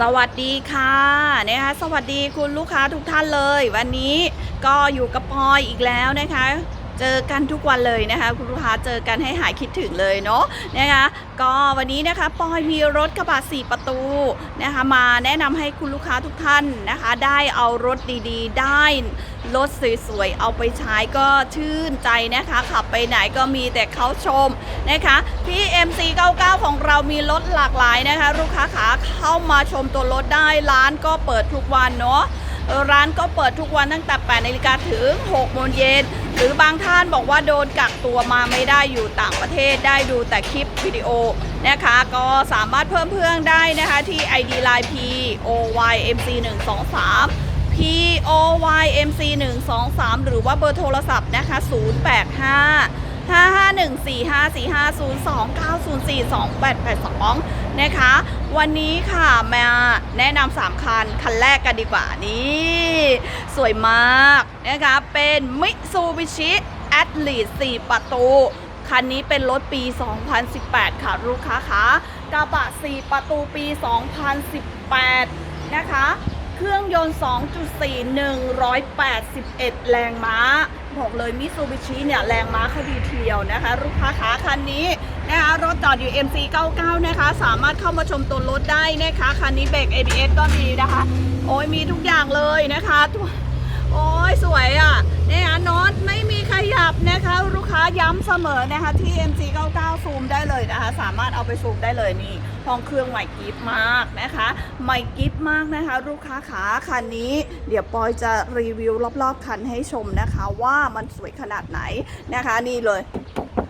สวัสดีค่ะนะคะสวัสดีคุณลูกค้าทุกท่านเลย วันนี้ก็อยู่กับปอยอีกแล้วนะคะ เจอกันทุกวันเลยนะคะคุณลูกค้าเจอกันให้หายคิดถึงเลยเนาะนะคะก็วันนี้นะคะปอยมีรถกระบะ4ประตูนะคะมาแนะนำให้คุณลูกค้าทุกท่านนะคะ ได้เอารถดีๆ ได้รถสวยๆเอาไปใช้ก็ชื่นใจนะคะ ขับไปไหนก็มีแต่เขาชมนะคะที่ MC99 ของเรามีรถหลากหลายนะคะ ลูกค้าขาเข้ามาชมตัวรถได้ร้านก็เปิดทุกวันเนาะร้านก็เปิดทุกวันตั้งแต่8นาฬิกาถึง6โมงเย็น หรือบางท่านบอกว่าโดนกักตัวมาไม่ได้อยู่ต่างประเทศได้ดูแต่คลิปวิดีโอนะคะ ก็สามารถเพิ่มเพื่อนได้นะคะที่ ID Line P O Y M C 1 2 3 P O Y M C 1 2 3หรือว่าเบอร์โทรศัพท์นะคะ085 551450429042882 นะคะ วันนี้ค่ะมาแนะนำ3คัน คันแรกกันดีกว่านี่ สวยมากนะคะ เป็น Mitsubishi a t l e t 4ประตู คันนี้เป็นรถปี 2018 ค่ะ ลูกค้าคะกระบะ 4 ประตูปี 2018 นะคะ เครื่องยนต์ 2.4 181 แรงม้า บอกเลยมิซูบิชิเนี่ยแรงม้าคดีเทียวนะคะลูกค้าขาคันนี้นะคะรถจอดอยู่ MC99 นะคะ สามารถเข้ามาชมตัวรถได้นะคะ คันนี้เบรก ABS ก็มีนะคะ โอ้ยมีทุกอย่างเลยนะคะ โอ้ยสวยอะ เนี่ยน็อตไม่มีขยับนะคะ ลูกค้าย้ำเสมอนะคะที่ MC99 ซูมได้เลยนะคะ สามารถเอาไปซูมได้เลยนี่ห้องเครื่องใหม่กิฟมากนะคะใหม่กิฟมากนะคะ ลูกค้าขาคันนี้ เดี๋ยวปอยจะรีวิวรอบๆคันให้ชมนะคะว่ามันสวยขนาดไหนนะคะนี่เลย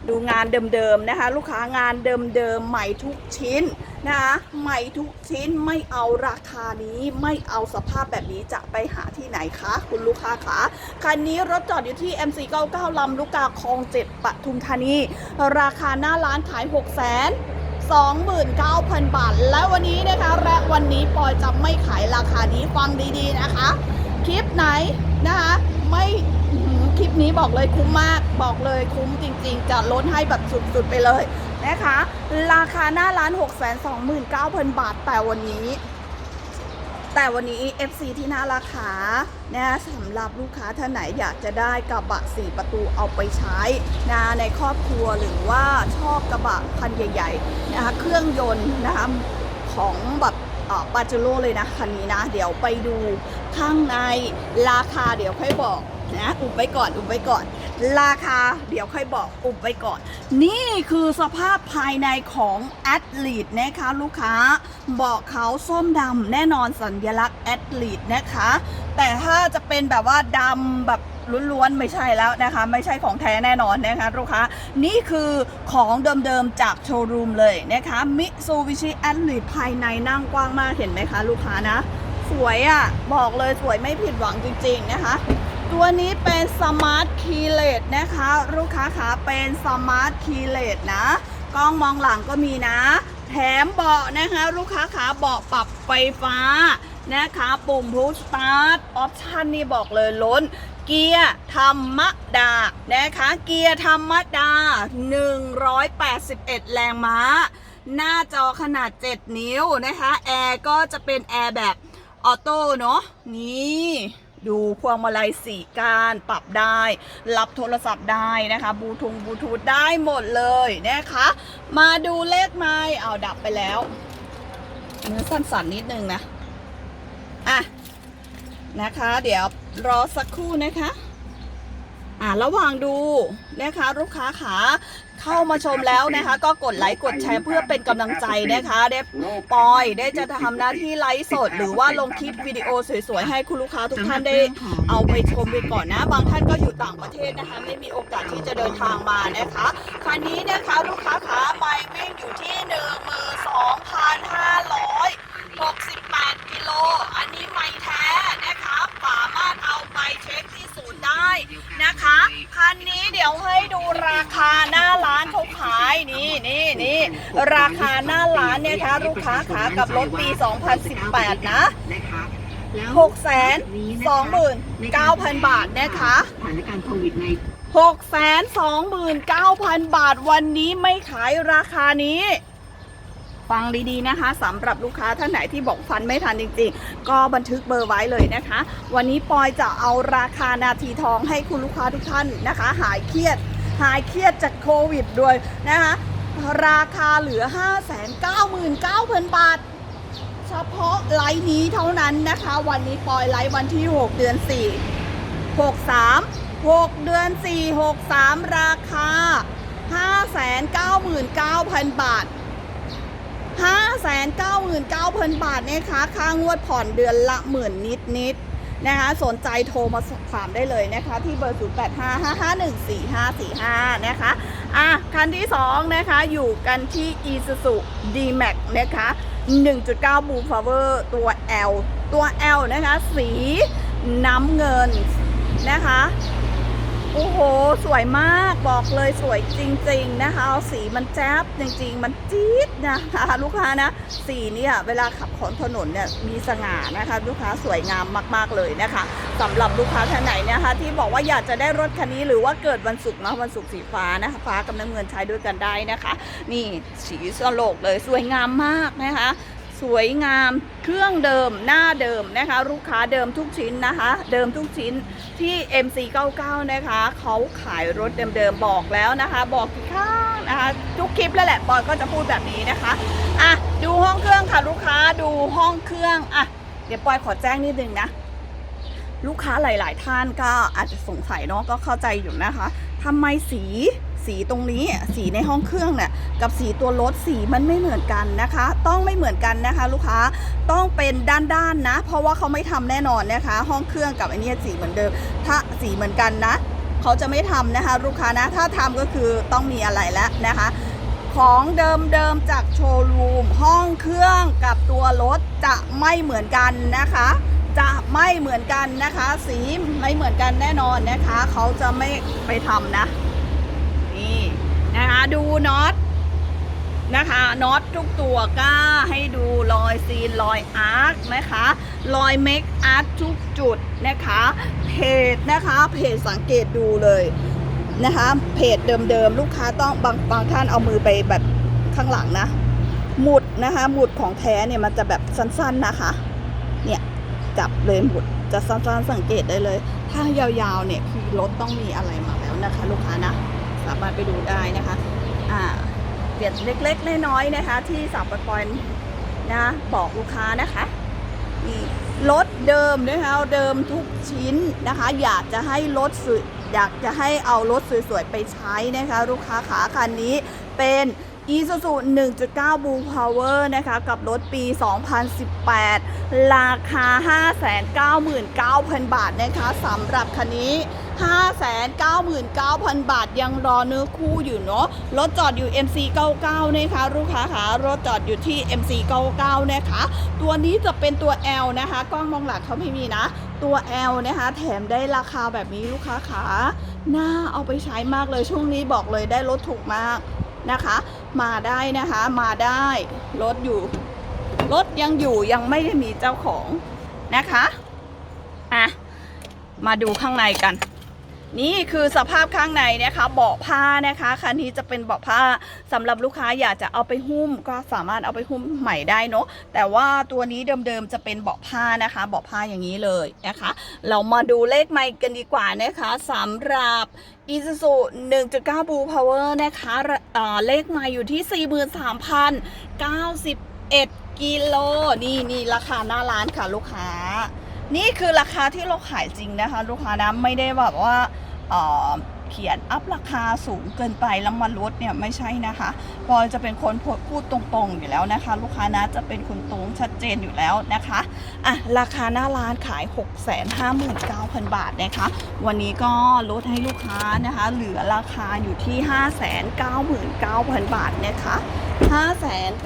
ดูงานเดิมๆนะคะ ลูกค้างานเดิมๆใหม่ทุกชิ้น นะใหม่ทุกชิ้นไม่เอาราคานี้ไม่เอาสภาพแบบนี้จะไปหาที่ไหนคะคุณลูกค้าคะคันนี้รถจอดอยู่ที่ MC99 ลำลูกกาคลองเจ็ดปทุมธานี ราคาหน้าร้านขาย 6 0 0 0 0 29,000 บาท และวันนี้นะคะและวันนี้ปอยจะไม่ขายราคานี้ฟังดีๆนะคะ คลิปไหนนะคะไม่คลิปนี้บอกเลยคุ้มมากบอกเลยคุ้มจริง ๆ จะลดให้แบบสุดๆไปเลย นะคะ ราคาหน้าร้าน 629,000 บาท แต่วันนี้ แต่วันนี้ FC ที่หน่าราคานะสำหรับลูกค้าท่านไหนอยากจะได้กระบะ 4 ประตูเอาไปใช้นะในครอบครัวหรือว่าชอบกระบะคันใหญ่ๆนะคะเครื่องยนต์นะคะของแบบปาเจโรเลยนะคันนี้นะ เดี๋ยวไปดูข้างในราคาเดี๋ยวค่อยบอกนะอุบไว้ก่อนอุบไว้ก่อน ราคาเดี๋ยวค่อยบอกอุบไว้ก่อน นี่คือสภาพภายในของแอดลีดนะคะลูกค้าเบาะเขาส้มดำแน่นอนสัญลักษณ์แอดลีดนะคะ แต่ถ้าจะเป็นแบบว่าดำแบบล้วนๆไม่ใช่แล้วนะคะ ไม่ใช่ของแท้แน่นอนนะคะลูกค้านี่คือของเดิมๆจากโชว์รูมเลยนะคะมิซูบิชิแอดลีดภายในนั่งกว้างมากเห็นไหมคะลูกค้านะ สวยอะ่ะบอกเลยสวยไม่ผิดหวังจริง ๆนะคะ ตัวนี้เป็นสมาร์ทคีเลตนะคะ ลูกค้าขาเป็นสมาร์ทคีเลตนะกล้องมองหลังก็มีนะ แถมเบาะนะคะ ลูกค้าขาเบาะปรับไฟฟ้านะคะ ปุ่มพุชสตาร์ทออปชันนี่บอกเลยล้น เกียร์ธรรมดานะคะ เกียร์ธรรมดา 181 แรงม้า หน้าจอขนาด 7 นิ้วนะคะ แอร์ก็จะเป็นแอร์แบบออโต้เนาะนี่ ดูพวงมาลัยสี่การปรับได้ รับโทรศัพท์ได้นะคะบลูทูธบลูทูธได้หมดเลยนะคะ มาดูเลขไม้เอาดับไปแล้วเนื้อสั้นๆนิดนึงนะ อะ นะคะ เดี๋ยวรอสักครู่นะคะ อ่าระหว่างดูนะคะลูกค้าขา เข้ามาชมแล้วนะคะ ก็กดไลค์กดแชร์เพื่อเป็นกำลังใจนะคะได้ปอยได้จะทำหน้าที่ไลฟ์สด หรือว่าลงคลิปวิดีโอสวยๆ ให้คุณลูกค้าทุกท่านได้เอาไปชมไปก่อนนะ บางท่านก็อยู่ต่างประเทศนะคะ ไม่มีโอกาสที่จะเดินทางมานะคะคันนี้นะคะลูกค้าขาไม่วิ่งอยู่ที่หนึ่งมือสองพันห้าร้อย68กิโลอันนี้ไม่แท้นะคะสามารถเอาไปเช็คที่ศูนย์ได้นะคะคันนี้เดี๋ยวให้ดูราคาหน้า ราคาหน้าร้านเนี่ยคะลูกค้าขากับรถปี 2018 นะ6 2 9 0 0 0บาทนะคะสถานการณ์โควิดใน6 2 9 0 0 0บาทวันนี้ไม่ขายราคานี้ฟังดีๆนะคะสำหรับลูกค้าท่านไหนที่บอกฟันไม่ทันจริงๆ ก็บันทึกเบอร์ไว้เลยนะคะ วันนี้ปอยจะเอาราคานาทีทองให้คุณลูกค้าทุกท่านนะคะ หายเครียด หายเครียดจากโควิดด้วยนะคะ ราคาเหลือ 599,000 บาท เฉพาะไลฟ์นี้เท่านั้นนะคะ วันนี้ปล่อยไลฟ์วันที่ 6 เดือน 4 63 6 เดือน 4 63 ราคา 599,000 บาท 599,000 บาทนะคะ ค่างวดผ่อนเดือนละหมื่นนิดนิด นะคะสนใจโทรมาสอบถามได้เลยนะคะ ที่เบอร์ 0855514545 นะคะอะคันที่ 2 นะคะ อยู่กันที่ Isuzu D-Max นะคะ 1.9 Blue Power ตัว L ตัว L นะคะ สีน้ำเงินนะคะ โอ้โห สวยมากบอกเลยสวยจริง ๆ นะคะสีมันแจ๊บจริง ๆ มันจี๊ดนะคะลูกค้านะ สีเนี่ยเวลาขับขอนถนนเนี่ยมีสง่านะคะ ลูกค้าสวยงามมาก ๆ เลยนะคะสำหรับลูกค้าท่านไหนนะคะ ที่บอกว่าอยากจะได้รถคันนี้หรือว่าเกิดวันศุกร์นะวันศุกร์สีฟ้านะคะฟ้ากับน้ำเงินใช้ด้วยกันได้นะคะ นี่สีสโลกเลยสวยงามมากนะคะ สวยงาม เครื่องเดิมหน้าเดิมนะคะ ลูกค้าเดิมทุกชิ้นนะคะ เดิมทุกชิ้นที่ MC99 นะคะเขาขายรถเดิมๆบอกแล้วนะคะ บอกกี่ครั้งนะคะทุกคลิปแล้วแหละปอยก็จะพูดแบบนี้นะคะอะดูห้องเครื่องค่ะลูกค้าดูห้องเครื่องอะเดี๋ยวปอยขอแจ้งนิดนึงนะ ลูกค้าหลาย ๆ ท่านก็อาจจะสงสัยเนาะก็เข้าใจอยู่นะคะทำไมสีสีตรงนี้สีในห้องเครื่องเนี่ยกับสีตัวรถสีมันไม่เหมือนกันนะคะ ต้องไม่เหมือนกันนะคะ ลูกค้าต้องเป็นด้านๆนะเพราะว่าเขาไม่ทำแน่นอนนะคะ ห้องเครื่องกับอันนี้สีเหมือนเดิม ถ้าสีเหมือนกันนะเขาจะไม่ทำนะคะ ลูกค้านะถ้าทำก็คือต้องมีอะไรแล้วนะคะของเดิมๆจากโชว์รูมห้องเครื่องกับตัวรถจะไม่เหมือนกันนะคะ จะไม่เหมือนกันนะคะ สีไม่เหมือนกันแน่นอนนะคะ เขาจะไม่ไปทำนะ นี่นะคะดูน็อตนะคะน็อตทุกตัวก็ให้ดูรอยซีนรอยอาร์คนะคะรอยเมคอาร์คทุกจุดนะคะเพจนะคะเพจสังเกตดูเลยนะคะเพจเดิมๆ ลูกค้าต้องบางบางท่านเอามือไปแบบข้างหลังนะ หมุดนะคะหมุดของแท้เนี่ยมันจะแบบสั้นๆนะคะเนี่ย จับเลยหมุดจะสั้นๆสังเกตได้เลย ถ้ายาวๆเนี่ยคือรถต้องมีอะไรมาแล้วนะคะ ลูกค้านะสามารถไปดูได้นะคะอ่าเปลี่ยนเล็กๆน้อยๆนะคะ ที่สามปอยๆนะบอกลูกค้านะคะนี่รถเดิมนะคะเดิมทุกชิ้นนะคะ อยากจะให้รถสวยอยากจะให้เอารถสวยๆไปใช้นะคะ ลูกค้าขาคันนี้เป็น Isuzu 1.9 Blue Power นะคะ กับรถปี 2018 ราคา 599,000 บาทนะคะสำหรับคันนี้ 599,000 บาท ยังรอเนื้อคู่อยู่เนาะ รถจอดอยู่ MC 99 นะคะ ลูกค้าขารถจอดอยู่ที่ MC 99 นะคะ ตัวนี้จะเป็นตัว L นะคะ กล้องมองหลังเขาไม่มีนะ ตัว L นะคะ แถมได้ราคาแบบนี้ลูกค้าขาน่าเอาไปใช้มากเลย ช่วงนี้บอกเลยได้รถถูกมากนะคะ มาได้นะคะมาได้รถอยู่รถยังอยู่ยังไม่ได้มีเจ้าของนะคะอะมาดูข้างในกัน นี่คือสภาพข้างในนะคะเบาะผ้านะคะคันนี้จะเป็นเบาะผ้าสำหรับลูกค้าอยากจะเอาไปหุ้มก็สามารถเอาไปหุ้มใหม่ได้เนาะแต่ว่าตัวนี้เดิมๆจะเป็นเบาะผ้านะคะเบาะผ้าอย่างนี้เลยนะคะ เรามาดูเลขไมค์กันดีกว่านะคะสำหรับ Isuzu 1.9 Blue Power นะคะเเลขไมค์อยู่ที่ 43,091กิโลนี่นี่ราคาหน้าร้านค่ะลูกค้า นี่คือราคาที่เราขายจริงนะคะ ลูกค้านะไม่ได้แบบว่าเขียนอัพราคาสูงเกินไปแล้วมาลดเนี่ยไม่ใช่นะคะปอยจะเป็นคนพูดตรงๆอยู่แล้วนะคะ ลูกค้านะจะเป็นคนตรงชัดเจนอยู่แล้วนะคะอะราคาหน้าร้านขาย 659,000 บาทนะคะ วันนี้ก็ลดให้ลูกค้านะคะ เหลือราคาอยู่ที่ 599,000 บาทนะคะ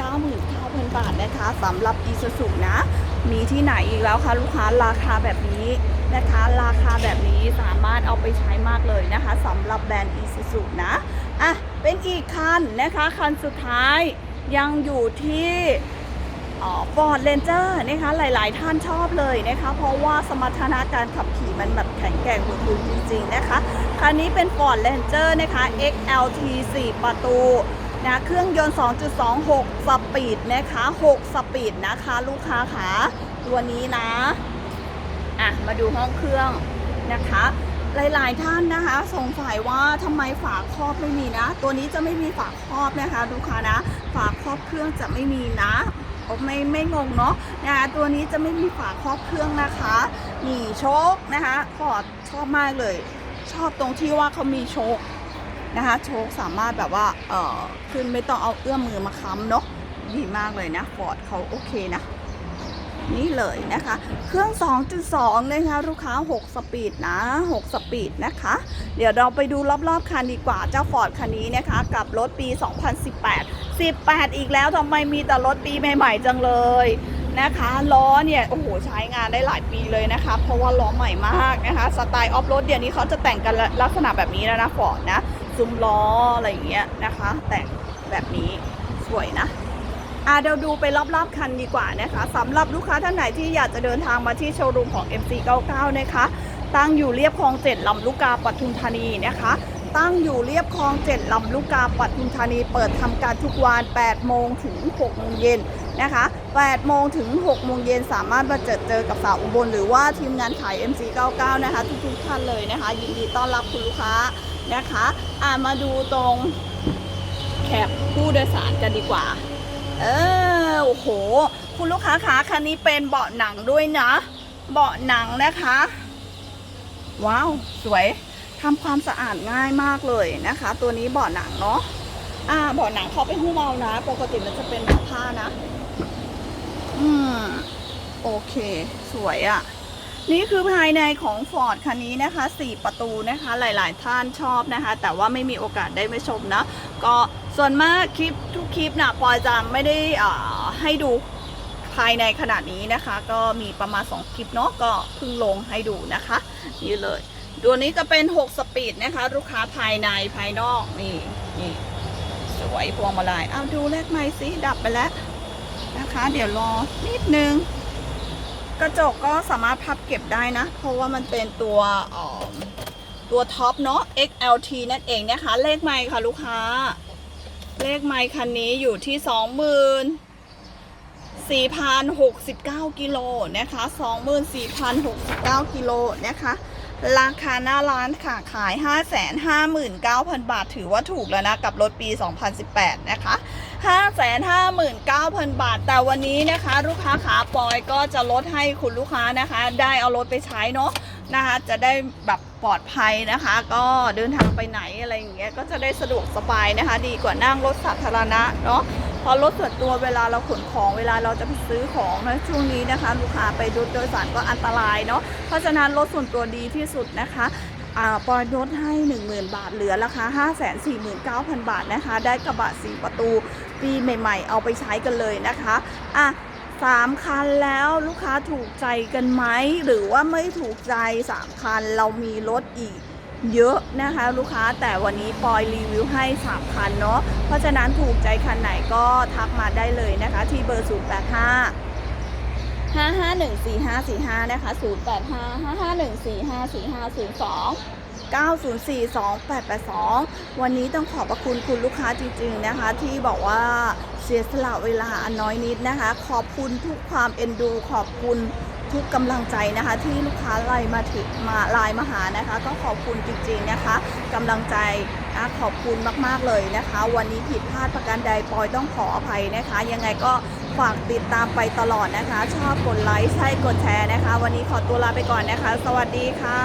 599,000 บาทนะคะสำหรับ i s u z u นะ มีที่ไหนอีกแล้วคะลูกค้าราคาแบบนี้นะคะ ราคาแบบนี้สามารถเอาไปใช้มากเลยนะคะสำหรับแบรนด์ i s u z u นะอะเป็นอีกคันนะคะคันสุดท้ายยังอยู่ที่ฟอร์ดเ n นเจอร์นะคะหลาย ๆ ท่านชอบเลยนะคะ เพราะว่าสมรรถนะการขับขี่มันแบบแข็งแกร่งบึกบึนจริง ๆ นะคะ คันนี้เป็น Ford Ranger นะคะ XLT 4 ประตู นะเครื่องยนต์ 2.26 สปีดนะคะ 6 สปีดนะคะ ลูกค้าขาตัวนี้นะ อะ มาดูห้องเครื่องนะคะ หลายๆท่านนะคะ สงสัยว่าทำไมฝาครอบไม่มีนะ ตัวนี้จะไม่มีฝาครอบนะคะ ลูกค้านะ ฝาครอบเครื่องจะไม่มีนะไม่ไม่งงเนาะนะคะตัวนี้จะไม่มีฝาครอบเครื่องนะคะนี่โชคนะคะขอดชอบมากเลย ชอบตรงที่ว่าเขามีโชค นะคะโชคสามารถแบบว่าเออขึ้นไม่ต้องเอาเอื้อมมือมาค้ำเนาะดีมากเลยนะฟอร์ดเขาโอเคนะ นี่เลยนะคะ เครื่อง 2.2 นะคะ ลูกค้า 6 สปีดนะ 6 สปีดนะคะ เดี๋ยวเราไปดูรอบๆคันดีกว่าเจ้าฟอร์ดคันนี้นะคะ กับรถปี 2018 18 อีกแล้วทำไมมีแต่รถปีใหม่ๆจังเลยนะคะล้อเนี่ยโอ้โหใช้งานได้หลายปีเลยนะคะ เพราะว่าล้อใหม่มากนะคะ สไตล์ออฟโรดเดี๋ยวนี้เขาจะแต่งกันลักษณะแบบนี้แล้วนะฟอร์ดนะ ซุ้มล้ออะไรอย่างเงี้ยนะคะ แต่งแบบนี้สวยนะอะเดี๋ยวดูไปรอบๆคันดีกว่านะคะสำหรับลูกค้าท่านไหนที่อยากจะเดินทางมาที่โชว์รูมของ MC99 นะคะ ตั้งอยู่เรียบคลองเจ็ดลำลูกกาปทุมธานีนะคะ ตั้งอยู่เรียบคลองเจ็ดลำลูกกาปทุมธานี เปิดทำการทุกวัน8โมงถึง6โมงเย็นนะคะ8โมงถึง6โมงเย็นสามารถมาเจอเจอกับสาวอุบลหรือว่าทีมงานขาย MC99 นะคะ ทุกๆท่านเลยนะคะ ยินดีต้อนรับคุณลูกค้า นะคะอ่ามาดูตรงแคปผู้โดยสารกันดีกว่า เออโอ้โห คุณลูกค้าคะคันนี้เป็นเบาะหนังด้วยนะ เบาะหนังนะคะ ว้าวสวยทำความสะอาดง่ายมากเลยนะคะ ตัวนี้เบาะหนังเนาะอ่าเบาะหนังเขาเป็นหู้เมานะ ปกติมันจะเป็นผ้านะ อืม โอเค สวยอะ่ะ นี่คือภายในของ Ford คันนี้นะคะ 4 ประตูนะคะหลายๆ ท่านชอบนะคะ แต่ว่าไม่มีโอกาสได้ไปชมนะ ก็ส่วนมากคลิปทุกคลิปนะปอยจะไม่ได้อ่าให้ดูภายในขนาดนี้นะคะ ก็มีประมาณ 2 คลิปเนาะก็เพิ่งลงให้ดูนะคะนี่เลยตัวนี้จะเป็น 6 สปีดนะคะ ลูกค้าภายในภายนอกนี่นี่สวยพวงมาลัยเอาดูเลขไม้สิดับไปแล้วนะคะ เดี๋ยวรอนิดนึง กระจกก็สามารถพับเก็บได้นะ เพราะว่ามันเป็นตัวตัวท็อปเนาะ XLT นั่นเองนะคะ เลขไมค์ค่ะลูกค้า เลขไมค์คันนี้อยู่ที่24,069 กิโลนะคะ 24,069 กิโลนะคะ ราคาหน้าร้านค่ะขาย 559,000 บาท ถือว่าถูกแล้วนะ กับรถปี 2018 นะคะ 559,000 บาท แต่วันนี้นะคะ ลูกค้าขาปอยก็จะลดให้คุณลูกค้านะคะ ได้เอารถไปใช้เนาะนะคะจะได้แบบปลอดภัยนะคะ ก็เดินทางไปไหนอะไรอย่างเงี้ยก็จะได้สะดวกสบายนะคะ ดีกว่านั่งรถสาธารณะเนาะเพอรถส่วนตัวเวลาเราขนของเวลาเราจะไปซื้อของนะช่วงนี้นะคะ ลูกค้าไปรถโดยสารก็อันตรายเนาะเพราะฉะนั้นรถส่วนตัวดีที่สุดนะคะ ปอยลดให้ 10,000 บาท เหลือราคา 549,000 บาทนะคะ ได้กระบะ 4 ประตู ปีใหม่ๆ เอาไปใช้กันเลยนะคะ อะสามคันแล้วลูกค้าถูกใจกันไหม หรือว่าไม่ถูกใจ 3 คันเรามีรถอีกเยอะนะคะลูกค้าแต่วันนี้ปอยรีวิวให้ 3 คันเนาะเพราะฉะนั้นถูกใจคันไหนก็ทักมาได้เลยนะคะ ที่เบอร์ 085 ห้าห้าหนึ่งสี่ห้าสี่ห้านะคะศูนย์แปดห้าห้าห้าหนึ่งสี่ห้าสี่ห้าศูนย์สองเก้าศูนย์สี่สองแปดแปดสองวันนี้ต้องขอบพระคุณคุณลูกค้าจริงๆนะคะ ที่บอกว่าเสียสละเวลาอันน้อยนิดนะคะ ขอบคุณทุกความเอ็นดู ขอบคุณทุกกำลังใจนะคะ ที่ลูกค้าไลน์มาถึงมาไลน์มาหานะคะ ก็ขอบคุณจริงๆนะคะกำลังใจนะขอบคุณมากๆเลยนะคะ วันนี้ผิดพลาดประการใดปอยต้องขออภัยนะคะ ยังไงก็ ฝากติดตามไปตลอดนะคะ ชอบกดไลค์ใช่กดแชร์นะคะ วันนี้ขอตัวลาไปก่อนนะคะ สวัสดีค่ะ